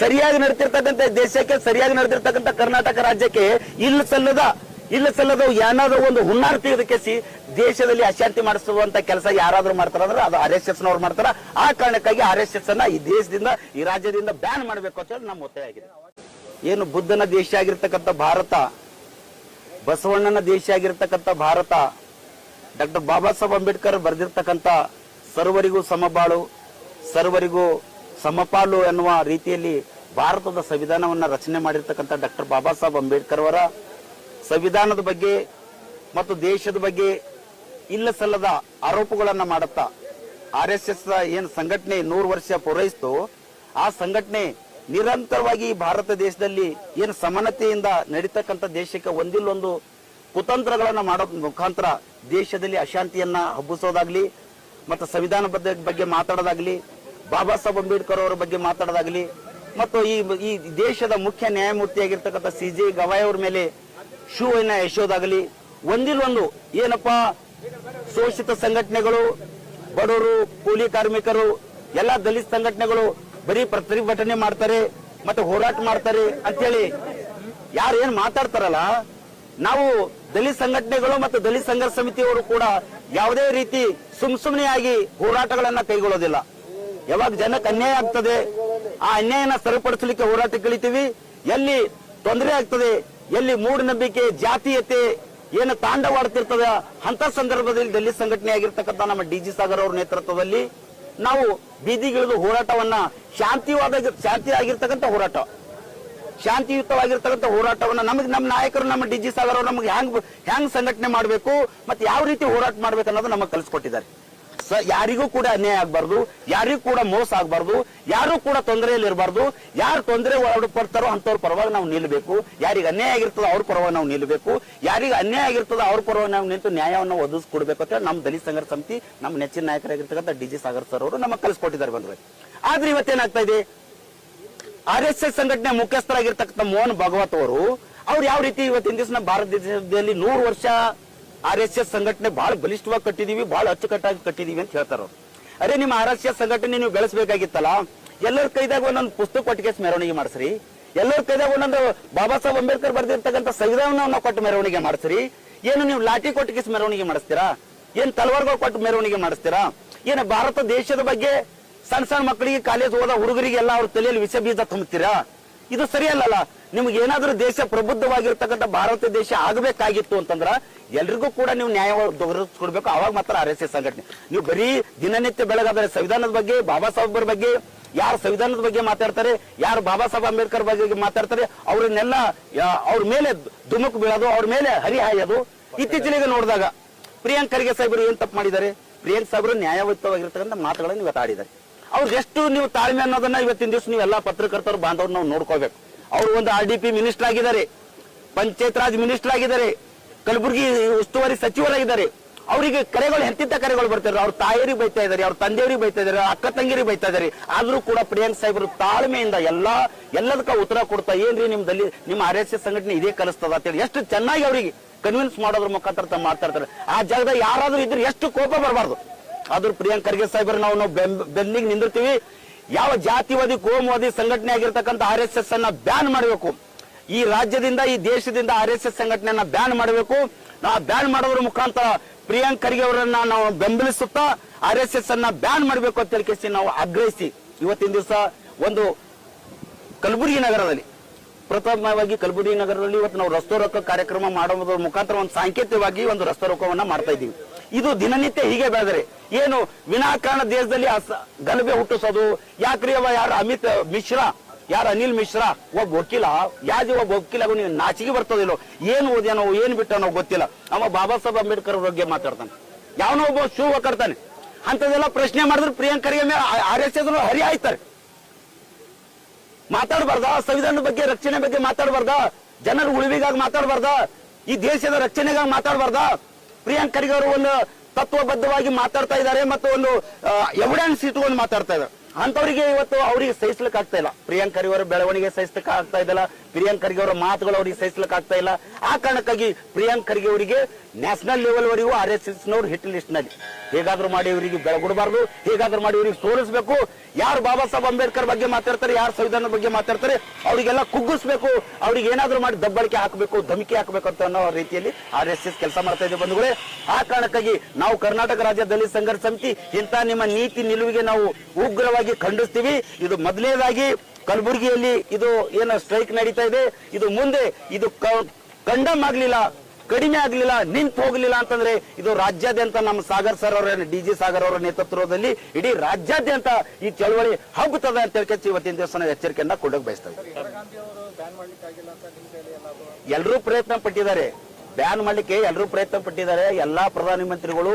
ಸರಿಯಾಗಿ ನಡೆತಿರ್ತಕ್ಕಂಥ ದೇಶಕ್ಕೆ ಸರಿಯಾಗಿ ನಡೆದಿರ್ತಕ್ಕಂಥ ಕರ್ನಾಟಕ ರಾಜ್ಯಕ್ಕೆ ಇಲ್ಲ ಸಲ್ಲದ ಇಲ್ಲ ಸಲ್ಲದ ಏನಾದ್ರೂ ಒಂದು ಹುನ್ನಾರ ತೆಗೆದಕ್ಕೆಸಿ ದೇಶದಲ್ಲಿ ಅಶಾಂತಿ ಮಾಡಿಸುವಂತ ಕೆಲಸ ಯಾರಾದ್ರೂ ಮಾಡ್ತಾರ ಅಂದ್ರೆ ಅದು ಆರ್ ಎಸ್ ಎಸ್ ನವ್ರು ಮಾಡ್ತಾರ. ಆ ಕಾರಣಕ್ಕಾಗಿ ಆರ್ ಎಸ್ ಎಸ್ ಅನ್ನ ಈ ದೇಶದಿಂದ, ಈ ರಾಜ್ಯದಿಂದ ಬ್ಯಾನ್ ಮಾಡಬೇಕು ಅಂತ ಹೇಳಿ ನಮ್ಮ ಒತ್ತಾಯ ಆಗಿದೆ. ಏನು ಬುದ್ಧನ ದೇಶ ಆಗಿರ್ತಕ್ಕಂಥ ಭಾರತ, ಬಸವಣ್ಣನ ದೇಶ ಆಗಿರ್ತಕ್ಕಂಥ ಭಾರತ, ಡಾಕ್ಟರ್ ಬಾಬಾ ಸಾಹೇಬ್ ಅಂಬೇಡ್ಕರ್ ಬರೆದಿರ್ತಕ್ಕಂಥ ಸರ್ವರಿಗೂ ಸಮಬಾಳು, ಸರ್ವರಿಗೂ ಸಮಪಾಲು ಎನ್ನುವ ರೀತಿಯಲ್ಲಿ ಭಾರತದ ಸಂವಿಧಾನವನ್ನು ರಚನೆ ಮಾಡಿರ್ತಕ್ಕಂಥ ಡಾಕ್ಟರ್ ಬಾಬಾ ಸಾಹೇಬ್ ಅಂಬೇಡ್ಕರ್ ಅವರ ಸಂವಿಧಾನದ ಬಗ್ಗೆ ಮತ್ತು ದೇಶದ ಬಗ್ಗೆ ಇಲ್ಲ ಸಲ್ಲದ ಆರೋಪಗಳನ್ನು ಮಾಡುತ್ತಾ ಆರ್ ಎಸ್ ಎಸ್ ಏನು ಸಂಘಟನೆ ನೂರು ವರ್ಷ ಪೂರೈಸಿತು, ಆ ಸಂಘಟನೆ ನಿರಂತರವಾಗಿ ಭಾರತ ದೇಶದಲ್ಲಿ ಏನು ಸಮಾನತೆಯಿಂದ ನಡೀತಕ್ಕಂಥ ದೇಶಕ್ಕೆ ಒಂದಿಲ್ಲೊಂದು ಕುತಂತ್ರಗಳನ್ನು ಮಾಡೋ ಮುಖಾಂತರ ದೇಶದಲ್ಲಿ ಅಶಾಂತಿಯನ್ನ ಹಬ್ಬಿಸೋದಾಗ್ಲಿ, ಮತ್ತು ಸಂವಿಧಾನ ಬಗ್ಗೆ ಮಾತಾಡೋದಾಗ್ಲಿ ಬಾಬಾ ಸಾಹೇಬ್ ಅಂಬೇಡ್ಕರ್ ಅವರ ಬಗ್ಗೆ ಮಾತಾಡೋದಾಗಲಿ, ಮತ್ತು ಈ ಈ ದೇಶದ ಮುಖ್ಯ ನ್ಯಾಯಮೂರ್ತಿಯಾಗಿರ್ತಕ್ಕಂಥ ಸಿ ಜೆ ಗವಾಯ್ ಅವ್ರ ಮೇಲೆ ಶೂ ಯಶೋದಾಗಲಿ ಒಂದಿಲ್ಲೊಂದು ಏನಪ್ಪಾ, ಶೋಷಿತ ಸಂಘಟನೆಗಳು, ಬಡವರು, ಕೂಲಿ ಕಾರ್ಮಿಕರು, ಎಲ್ಲ ದಲಿತ ಸಂಘಟನೆಗಳು ಬರೀ ಪ್ರತಿಭಟನೆ ಮಾಡ್ತಾರೆ, ಮತ್ತೆ ಹೋರಾಟ ಮಾಡ್ತಾರೆ ಅಂತೇಳಿ ಯಾರು ಏನ್ ಮಾತಾಡ್ತಾರಲ್ಲ, ನಾವು ದಲಿತ ಸಂಘಟನೆಗಳು ಮತ್ತು ದಲಿತ ಸಂಘರ್ಷ ಸಮಿತಿಯವರು ಕೂಡ ಯಾವುದೇ ರೀತಿ ಸುಮ್ ಸುಮ್ಮನೆ ಆಗಿ ಹೋರಾಟಗಳನ್ನ ಕೈಗೊಳ್ಳೋದಿಲ್ಲ. ಯಾವಾಗ ಜನಕ್ಕೆ ಅನ್ಯಾಯ ಆಗ್ತದೆ, ಆ ಅನ್ಯಾಯನ ಸರಿಪಡಿಸಲಿಕ್ಕೆ ಹೋರಾಟ ಕಳಿತೀವಿ ಎಲ್ಲಿ ತೊಂದರೆ ಆಗ್ತದೆ, ಎಲ್ಲಿ ಮೂಢನಂಬಿಕೆ, ಜಾತೀಯತೆ ಏನು ತಾಂಡವಾಡ್ತಿರ್ತದ, ಅಂತ ಸಂದರ್ಭದಲ್ಲಿ ದಲಿತ ಸಂಘಟನೆ ಆಗಿರ್ತಕ್ಕಂಥ ನಮ್ಮ ಡಿ ಜಿ ಸಾಗರ್ ಅವರ ನೇತೃತ್ವದಲ್ಲಿ ನಾವು ಬೀದಿಗಿಳಿದು ಹೋರಾಟವನ್ನ ಶಾಂತಿವಾದ ಶಾಂತಿ ಆಗಿರ್ತಕ್ಕಂಥ ಹೋರಾಟ. ಶಾಂತಿಯುತವಾಗಿರ್ತಕ್ಕಂಥ ಹೋರಾಟವನ್ನ ನಮಗೆ, ನಮ್ಮ ನಾಯಕರು, ನಮ್ಮ ಡಿ ಜಿ ಸಾಗರ್ ಅವರು ನಮಗೆ ಹ್ಯಾಂಗ್ ಹ್ಯಾಂಗ್ ಸಂಘಟನೆ ಮಾಡಬೇಕು, ಮತ್ತೆ ಯಾವ ರೀತಿ ಹೋರಾಟ ಮಾಡ್ಬೇಕು ಅನ್ನೋದು ನಮಗೆ ಕಲಿಸ್ಕೊಟ್ಟಿದ್ದಾರೆ. ಯಾರಿಗೂ ಕೂಡ ಅನ್ಯಾಯ ಆಗಬಾರ್ದು, ಯಾರಿಗೂ ಕೂಡ ಮೋಸ ಆಗ್ಬಾರ್ದು, ಯಾರು ಕೂಡ ತೊಂದರೆಯಲ್ಲಿ ಇರಬಾರ್ದು ಯಾರು ತೊಂದರೆ ಪಡ್ತಾರೋ ಅಂತವ್ರ ಪರವಾಗಿ ನಾವು ನಿಲ್ಲಬೇಕು ಯಾರಿಗೆ ಅನ್ಯಾಯ ಆಗಿರ್ತದೋ ಅವ್ರ ಪರವಾಗಿ ನಾವು ನಿಲ್ಲಬೇಕು ಯಾರಿಗೆ ಅನ್ಯಾಯ ಆಗಿರ್ತದೋ ಅವ್ರ ಪರವಾಗಿ ನಾವು ನಿಂತು ನ್ಯಾಯವನ್ನು ಒದಗಿಸ್ಕೊಡ್ಬೇಕು ಅಂತ ನಮ್ಮ ದಲಿತ ಸಂಘರ್ಷ ಸಮಿತಿ ನಮ್ಮ ನೆಚ್ಚಿನ ನಾಯಕರಾಗಿರ್ತಕ್ಕಂಥ ಡಿ ಜಿ ಸಾಗರ್ ಸರ್ ಅವರು ನಮಗೆ ಕಲಿಸ್ಕೊಟ್ಟಿದ್ದಾರೆ ಬಂದ್ರೆ. ಆದ್ರೆ ಇವತ್ತೇನಾಗ್ತಾ ಇದೆ? ಆರ್ ಎಸ್ ಎಸ್ ಸಂಘಟನೆ ಮುಖ್ಯಸ್ಥರಾಗಿರ್ತಕ್ಕಂಥ ಮೋಹನ್ ಭಗವತ್ ಅವರು, ಅವ್ರು ಯಾವ ರೀತಿ ಇವತ್ತಿನ ದಿವಸ ಭಾರತ ದೇಶದಲ್ಲಿ ನೂರು ವರ್ಷ ಆರ್ ಎಸ್ ಎಸ್ ಸಂಘಟನೆ ಬಹಳ ಬಲಿಷ್ಠವಾಗಿ ಕಟ್ಟಿದೀವಿ ಬಹಳ ಅಚ್ಚುಕಟ್ಟಾಗಿ ಕಟ್ಟಿದೀವಿ ಅಂತ ಹೇಳ್ತಾರ. ಅರೆ, ನಿಮ್ಮ ಆರ್ ಎಸ್ ಎಸ್ ಸಂಘಟನೆ ನೀವು ಬೆಳೆಸಬೇಕಾಗಿತ್ತಲ್ಲ? ಎಲ್ಲರ ಕೈದಾಗ ಒಂದೊಂದು ಪುಸ್ತಕ ಕೊಟ್ಟಿಗೆ ಮೆರವಣಿಗೆ ಮಾಡಿಸ್ರಿ. ಎಲ್ಲರ ಕೈದಾಗ ಒಂದೊಂದು ಬಾಬಾ ಸಾಹೇಬ್ ಅಂಬೇಡ್ಕರ್ ಬರೆದಿರ್ತಕ್ಕಂಥ ಸಂವಿಧಾನವನ್ನು ಕೊಟ್ಟು ಮೆರವಣಿಗೆ ಮಾಡಿಸ್ರಿ. ಏನು ನೀವು ಲಾಠಿ ಕೊಟ್ಟಿಗೆ ಮೆರವಣಿಗೆ ಮಾಡಿಸ್ತೀರಾ? ಏನ್ ತಲವಾರ್ಗಳು ಕೊಟ್ಟು ಮೆರವಣಿಗೆ ಮಾಡಿಸ್ತೀರಾ? ಏನು ಭಾರತ ದೇಶದ ಬಗ್ಗೆ ಸಣ್ಣ ಸಣ್ಣ ಮಕ್ಕಳಿಗೆ ಕಾಲೇಜ್ ಹೋದ ಹುಡುಗರಿಗೆಲ್ಲ ಅವ್ರ ತಲೆಯಲ್ಲಿ ವಿಷ ಬೀಜ ತುಂಬುತ್ತೀರಾ ಇದು ಸರಿಯಲ್ಲಲ್ಲ. ನಿಮ್ಗೆ ಏನಾದರೂ ದೇಶ ಪ್ರಬುದ್ಧವಾಗಿರ್ತಕ್ಕಂಥ ಭಾರತ ದೇಶ ಆಗಬೇಕಾಗಿತ್ತು ಅಂತಂದ್ರ ಎಲ್ರಿಗೂ ಕೂಡ ನೀವು ನ್ಯಾಯ ದೊರಕಿಸ್ಕೊಡ್ಬೇಕು ಅವಾಗ ಮಾತ್ರ ಆರ್ ಎಸ್ ಎಸ್ ಸಂಘಟನೆ. ನೀವು ಬರೀ ದಿನನಿತ್ಯ ಬೆಳಗಾದರೆ ಸಂವಿಧಾನದ ಬಗ್ಗೆ, ಬಾಬಾ ಸಾಹೇಬರ ಬಗ್ಗೆ, ಯಾರು ಸಂವಿಧಾನದ ಬಗ್ಗೆ ಮಾತಾಡ್ತಾರೆ, ಯಾರು ಬಾಬಾ ಸಾಹೇಬ್ ಅಂಬೇಡ್ಕರ್ ಬಗ್ಗೆ ಮಾತಾಡ್ತಾರೆ, ಅವ್ರನ್ನೆಲ್ಲ ಅವ್ರ ಮೇಲೆ ಧುಮುಕು ಬೀಳೋದು, ಅವ್ರ ಮೇಲೆ ಹರಿಹಾಯೋದು ಇತ್ತೀಚೆಗೆ ನೋಡಿದಾಗ ಪ್ರಿಯಾಂಕ್ ಖರ್ಗೆ ಸಾಹೇಬರು ಏನ್ ತಪ್ಪು ಮಾಡಿದ್ದಾರೆ? ಪ್ರಿಯಾಂಕ್ ಸಾಹೇಬರು ನ್ಯಾಯಯುತವಾಗಿರ್ತಕ್ಕಂಥ ಮಾತುಗಳನ್ನು ಇವತ್ತು ಅವ್ರಿಗೆ ಎಷ್ಟು ನೀವು ತಾಳ್ಮೆ ಅನ್ನೋದನ್ನ ಇವತ್ತಿನ ದಿವಸ ಎಲ್ಲಾ ಪತ್ರಕರ್ತರು, ಬಾಂಧವ್ರು ನಾವು ನೋಡ್ಕೋಬೇಕು ಅವ್ರು ಒಂದು ಆರ್ ಡಿ ಪಿ ಮಿನಿಸ್ಟರ್ ಆಗಿದ್ದಾರೆ, ಪಂಚಾಯತ್ ರಾಜ್ ಮಿನಿಸ್ಟರ್ ಆಗಿದ್ದಾರೆ, ಕಲಬುರಗಿ ಉಸ್ತುವಾರಿ ಸಚಿವರಾಗಿದ್ದಾರೆ ಅವರಿಗೆ ಕರೆಗಳು ಹೆಂತಿದ್ದ ಕರೆಗಳು ಬರ್ತಾರೆ ಅವ್ರ ತಾಯಿಯರಿಗೆ ಬೈತಾ ಇದ್ದಾರೆ, ಅವ್ರ ತಂದೆಯವರಿಗೆ ಬೈತಾ ಇದ್ದಾರೆ, ಅಕ್ಕ ತಂಗಿರಿಗೆ ಬೈತಾ ಇದ್ದಾರೆ. ಆದ್ರೂ ಕೂಡ ಪ್ರಿಯಾಂಕ್ ಸಾಹೇಬರು ತಾಳ್ಮೆಯಿಂದ ಎಲ್ಲಾ, ಎಲ್ಲದಕ್ಕ ಉತ್ತರ ಕೊಡ್ತಾ ಏನ್ರಿ ನಿಮ್ದಲ್ಲಿ ನಿಮ್ಮ ಆರ್ ಎಸ್ ಎಸ್ ಸಂಘಟನೆ ಇದೇ ಕಲಿಸ್ತದ ಅಂತೇಳಿ ಎಷ್ಟು ಚೆನ್ನಾಗಿ ಅವರಿಗೆ ಕನ್ವಿನ್ಸ್ ಮಾಡೋದ್ರ ಮುಖಾಂತರ ತಾವ್ ಮಾತಾಡ್ತಾರೆ. ಆ ಜಾಗದಾಗ ಯಾರಾದ್ರೂ ಇದ್ರೆ ಎಷ್ಟು ಕೋಪ ಬರಬಾರ್ದು. ಆದ್ರೂ ಪ್ರಿಯಾಂಕ್ ಖರ್ಗೆ ಸಾಹೇಬರು ನಾವು ನಾವು ಬೆನ್ನಿಗೆ ನಿಂದಿರ್ತೀವಿ. ಯಾವ ಜಾತಿವಾದಿ ಕೋಮುವಾದಿ ಸಂಘಟನೆ ಆಗಿರ್ತಕ್ಕಂಥ ಆರ್ ಎಸ್ ಎಸ್ ಅನ್ನ ಬ್ಯಾನ್ ಮಾಡಬೇಕು. ಈ ರಾಜ್ಯದಿಂದ, ಈ ದೇಶದಿಂದ ಆರ್ ಎಸ್ ಎಸ್ ಸಂಘಟನೆಯನ್ನ ಬ್ಯಾನ್ ಮಾಡಬೇಕು. ನಾವು ಬ್ಯಾನ್ ಮಾಡೋದ್ರ ಮುಖಾಂತರ ಪ್ರಿಯಾಂಕ್ ಖರ್ಗೆ ಅವರನ್ನ ನಾವು ಬೆಂಬಲಿಸುತ್ತಾ ಆರ್ ಎಸ್ ಎಸ್ ಅನ್ನ ಬ್ಯಾನ್ ಮಾಡಬೇಕು ಅಂತ ಹೇಳಿ ನಾವು ಆಗ್ರಹಿಸಿ. ಇವತ್ತಿನ ದಿವಸ ಒಂದು ಕಲಬುರಗಿ ನಗರದಲ್ಲಿ, ಪ್ರಥಮವಾಗಿ ಕಲಬುರಗಿ ನಗರದಲ್ಲಿ ಇವತ್ತು ನಾವು ರಸ್ತೆ ರೋಕ ಕಾರ್ಯಕ್ರಮ ಮಾಡೋದ್ರ ಮುಖಾಂತರ ಒಂದು ಸಾಂಕೇತಿಕವಾಗಿ ಒಂದು ರಸ್ತೆ ರೋಕವನ್ನ ಮಾಡ್ತಾ ಇದ್ದೀವಿ. ಇದು ದಿನನಿತ್ಯ ಹೀಗೆ ಬೆಳೆದ್ರಿ. ಏನು ವಿನಾಕಾರಣ ದೇಶದಲ್ಲಿ ಗಲಭೆ ಹುಟ್ಟಿಸೋದು, ಯಾಕ್ರಿ ಅವ ಯಾರು ಅಮಿತ್ ಮಿಶ್ರಾ, ಯಾರು ಅನಿಲ್ ಮಿಶ್ರಾ, ಒಬ್ಬ ವಕೀಲ, ಯಾವ್ದು ಒಬ್ಬ ವಕೀಲ ನೀವು ನಾಚಿಗೆ ಬರ್ತದಿಲ್ಲೋ ಏನು ಓದ್ಯಾನೋ, ಏನ್ ಬಿಟ್ಟನೋ ಗೊತ್ತಿಲ್ಲ. ಅವ ಬಾಬಾ ಸಾಹೇಬ್ ಅಂಬೇಡ್ಕರ್ ಬಗ್ಗೆ ಮಾತಾಡ್ತಾನೆ. ಯಾವನೋ ಒಬ್ಬ ಶೂ ಕಟ್ತಾನೆ. ಅಂತದೆಲ್ಲ ಪ್ರಶ್ನೆ ಮಾಡಿದ್ರೆ ಪ್ರಿಯಾಂಕರಿಗೆ ಮೇಲೆ ಆರ್ ಎಸ್ ಎಸ್ ಹರಿ ಆಯ್ತಾರೆ ಮಾತಾಡಬಾರ್ದ? ಸಂವಿಧಾನದ ಬಗ್ಗೆ, ರಕ್ಷಣೆ ಬಗ್ಗೆ ಮಾತಾಡಬಾರ್ದ? ಜನರ ಉಳಿವಿಗಾಗಿ ಮಾತಾಡಬಾರ್ದ? ಈ ದೇಶದ ರಕ್ಷಣೆಗಾಗಿ ಮಾತಾಡಬಾರ್ದ? ಪ್ರಿಯಾಂಕ್ ಅವರು ಒಂದು ತತ್ವಬದ್ಧವಾಗಿ ಮಾತಾಡ್ತಾ ಇದ್ದಾರೆ ಮತ್ತು ಒಂದು ಎವಿಡೆನ್ಸ್ ಇಟ್ಕೊಂಡು ಮಾತಾಡ್ತಾ ಇದ್ದಾರೆ. ಅಂತವರಿಗೆ ಇವತ್ತು ಅವರಿಗೆ ಸಹಿಸ್ಲಿಕ್ಕೆ ಆಗ್ತಾ ಇಲ್ಲ. ಪ್ರಿಯಾಂಕ್ ಖರ್ಗೆ ಅವರ ಬೆಳವಣಿಗೆ ಸಹಿಸ್ಲಿಕ್ಕೆ ಆಗ್ತಾ ಇದ್ದಲ್ಲ. ಪ್ರಿಯಾಂಕ್ ಖರ್ಗೆ ಅವರ ಮಾತುಗಳು ಅವರಿಗೆ ಸಹಿಸಲಿಕ್ಕೆ ಆಗ್ತಾ ಇಲ್ಲ. ಆ ಕಾರಣಕ್ಕಾಗಿ ಪ್ರಿಯಾಂಕ್ ಖರ್ಗೆ ಅವರಿಗೆ ನ್ಯಾಷನಲ್ ಲೆವೆಲ್ ವರೆಗೂ ಆರ್ ಎಸ್ ಎಸ್ ನವರು ಹಿಟ್ ಲಿಸ್ಟ್ನಲ್ಲಿ ಹೇಗಾದ್ರೂ ಮಾಡಿ ಇವರಿಗೆ ಬೆಳಗುಡಬಾರ್ದು, ಹೇಗಾದ್ರೂ ಮಾಡಿ ಇವರಿಗೆ ಸೋಲಿಸಬೇಕು. ಯಾರು ಬಾಬಾ ಸಾಹೇಬ್ ಅಂಬೇಡ್ಕರ್ ಬಗ್ಗೆ ಮಾತಾಡ್ತಾರೆ, ಯಾರು ಸಂವಿಧಾನದ ಬಗ್ಗೆ ಮಾತಾಡ್ತಾರೆ, ಅವರಿಗೆಲ್ಲ ಕುಗ್ಗಿಸ್ಬೇಕು. ಅವ್ರಿಗೆ ಏನಾದ್ರೂ ಮಾಡಿ ದಬ್ಬಳಿಕೆ ಹಾಕಬೇಕು, ಧಮಕಿ ಹಾಕಬೇಕು ಅಂತ ಅನ್ನೋ ರೀತಿಯಲ್ಲಿ ಆರ್ ಎಸ್ ಎಸ್ ಕೆಲಸ ಮಾಡ್ತಾ ಇದೆ ಬಂಧುಗಳೇ. ಆ ಕಾರಣಕ್ಕಾಗಿ ನಾವು ಕರ್ನಾಟಕ ರಾಜ್ಯ ದಲಿತ ಸಂಘರ್ಷ ಸಮಿತಿ ಇಂತಹ ನಿಮ್ಮ ನೀತಿ ನಿಲುವಿಗೆ ನಾವು ಉಗ್ರವಾಗಿ ಖಂಡಿಸ್ತೀವಿ. ಇದು ಮೊದಲನೇದಾಗಿ ಕಲಬುರಗಿಯಲ್ಲಿ ಇದು ಏನು ಸ್ಟ್ರೈಕ್ ನಡೀತಾ ಇದೆ. ಇದು ಮುಂದೆ ಇದು ಕಂಡಮ್ ಆಗ್ಲಿಲ್ಲ, ಕಡಿಮೆ ಆಗ್ಲಿಲ್ಲ, ನಿಂತು ಹೋಗ್ಲಿಲ್ಲ ಅಂತಂದ್ರೆ ಇದು ರಾಜ್ಯಾದ್ಯಂತ ನಮ್ಮ ಸಾಗರ್ ಸರ್ ಅವರ ಡಿ ಜಿ ಸಾಗರ್ ಅವರ ನೇತೃತ್ವದಲ್ಲಿ ಇಡೀ ರಾಜ್ಯಾದ್ಯಂತ ಈ ಚಳವಳಿ ಹಬ್ಬುತ್ತದೆ ಅಂತ ಹೇಳ್ಕೊಂಡು ಇವತ್ತಿನ ದಿವಸ ನಾವು ಎಚ್ಚರಿಕೆಯನ್ನ ಕೊಡೋಕೆ ಬಯಸ್ತೇವೆ ಎಲ್ಲರೂ ಪ್ರಯತ್ನ ಪಟ್ಟಿದ್ದಾರೆ. ಬ್ಯಾನ್ ಮಾಡ್ಲಿಕ್ಕೆ ಎಲ್ಲರೂ ಪ್ರಯತ್ನ ಪಟ್ಟಿದ್ದಾರೆ. ಎಲ್ಲಾ ಪ್ರಧಾನಮಂತ್ರಿಗಳು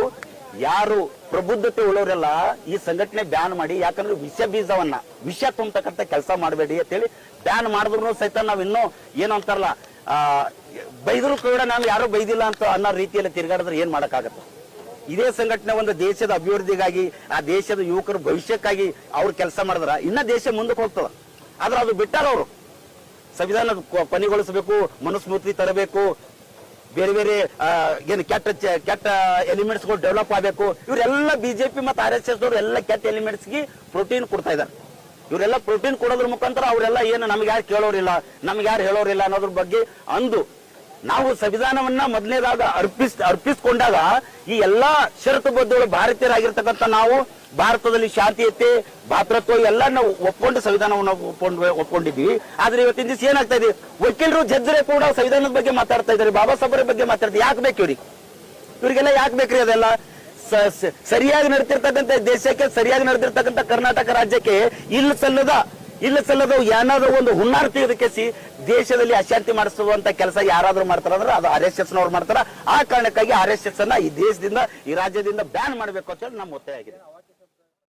ಯಾರು ಪ್ರಬುದ್ಧತೆ ಉಳ್ಳವರೆಲ್ಲ ಈ ಸಂಘಟನೆ ಬ್ಯಾನ್ ಮಾಡಿ, ಯಾಕಂದ್ರೆ ವಿಷ ಬೀಜವನ್ನ, ವಿಷ ತುಂಬತಕ್ಕಂತ ಕೆಲಸ ಮಾಡಬೇಡಿ ಅಂತೇಳಿ ಬ್ಯಾನ್ ಮಾಡಿದ್ರು ಸಹಿತ ನಾವ್ ಇನ್ನೂ ಏನು ಅಂತಾರಲ್ಲ, ಆ, ಬೈದ್ರು ಕೂಡ ನಾವು ಯಾರು ಬೈದಿಲ್ಲ ಅಂತ ಅನ್ನೋ ರೀತಿಯಲ್ಲಿ ತಿರುಗಾಡಿದ್ರೆ ಏನ್ ಮಾಡಕ್ಕಾಗತ್ತೆ? ಇದೇ ಸಂಘಟನೆ ಒಂದು ದೇಶದ ಅಭಿವೃದ್ಧಿಗಾಗಿ, ಆ ದೇಶದ ಯುವಕರ ಭವಿಷ್ಯಕ್ಕಾಗಿ ಅವ್ರು ಕೆಲಸ ಮಾಡಿದ್ರ, ಇನ್ನ ದೇಶ ಮುಂದಕ್ಕೆ ಹೋಗ್ತದ. ಆದ್ರೆ ಅದು ಬಿಟ್ಟಾರ ಅವರು. ಸಂವಿಧಾನ ಕೊನೆಗೊಳಿಸಬೇಕು ಮನುಸ್ಮೃತಿ ತರಬೇಕು ಬೇರೆ ಬೇರೆ ಏನು ಕೆಟ್ಟ ಕೆಟ್ಟ ಎಲಿಮೆಂಟ್ಸ್ಗಳು ಡೆವಲಪ್ ಆಗಬೇಕು. ಇವರೆಲ್ಲ ಬಿಜೆಪಿ ಮತ್ತು ಆರ್ ಎಸ್ ಎಸ್ ಅವರು ಎಲ್ಲ ಕೆಟ್ಟ ಎಲಿಮೆಂಟ್ಸ್ಗೆ ಪ್ರೋಟೀನ್ ಕೊಡ್ತಾ ಇದ್ದಾರೆ ಇವರೆಲ್ಲ ಪ್ರೋಟೀನ್ ಕೊಡೋದ್ರ ಮುಖಾಂತರ ಅವರೆಲ್ಲ ಏನು ನಮ್ಗೆ ಯಾರು ಕೇಳೋರಿಲ್ಲ, ನಮ್ಗೆ ಯಾರು ಹೇಳೋರಿಲ್ಲ ಅನ್ನೋದ್ರ ಬಗ್ಗೆ ಅಂದು ನಾವು ಸಂವಿಧಾನವನ್ನ ಮೊದಲನೇದಾಗ ಅರ್ಪಿಸ್, ಅರ್ಪಿಸ್ಕೊಂಡಾಗ ಈ ಎಲ್ಲಾ ಷರತ್ತುಬದ್ಧಗಳು ಭಾರತೀಯರಾಗಿರ್ತಕ್ಕಂಥ ನಾವು, ಭಾರತದಲ್ಲಿ ಶಾಂತಿಯತೆ ಭಾತೃತ್ವ ಎಲ್ಲ ನಾವು ಒಪ್ಕೊಂಡು ಸಂವಿಧಾನವನ್ನ ಒಪ್ಕೊಂಡು, ಒಪ್ಕೊಂಡಿದ್ವಿ. ಆದ್ರೆ ಇವತ್ತಿನ ದಿವಸ ಏನಾಗ್ತಾ ಇದೆ? ವಕೀಲರು ಜಜ್ರೆ ಕೂಡ ಸಂವಿಧಾನದ ಬಗ್ಗೆ ಮಾತಾಡ್ತಾ ಇದ್ದಾರೆ ಬಾಬಾ ಸಾಹೇಬರ ಬಗ್ಗೆ ಮಾತಾಡ್ತಾರೆ ಯಾಕೆ ಬೇಕು ಇವ್ರಿಗೆ? ಇವ್ರಿಗೆಲ್ಲ ಯಾಕೆ ಬೇಕ್ರಿ ಅದೆಲ್ಲ? ಸರಿಯಾಗಿ ನಡೆದಿರ್ತಕ್ಕಂಥ ದೇಶಕ್ಕೆ, ಸರಿಯಾಗಿ ನಡೆದಿರ್ತಕ್ಕಂಥ ಕರ್ನಾಟಕ ರಾಜ್ಯಕ್ಕೆ ಇಲ್ಲ ಸಲ್ಲದ ಇಲ್ಲ ಸಲ್ಲದ ಏನಾದ್ರೂ ಒಂದು ಹುನ್ನಾರ ಸಿ ದೇಶದಲ್ಲಿ ಅಶಾಂತಿ ಮಾಡಿಸುವಂತ ಕೆಲಸ ಯಾರಾದ್ರೂ ಮಾಡ್ತಾರಂದ್ರೆ ಅದು ಆರ್ ಎಸ್ ಎಸ್ ನವ್ರು ಮಾಡ್ತಾರ. ಆ ಕಾರಣಕ್ಕಾಗಿ ಆರ್ ಎಸ್ ಎಸ್ ಅನ್ನ ಈ ದೇಶದಿಂದ, ಈ ರಾಜ್ಯದಿಂದ ಬ್ಯಾನ್ ಮಾಡಬೇಕು ಅಂತ ಹೇಳಿ ನಮ್ಮ ಒತ್ತಾಯ ಆಗಿದೆ.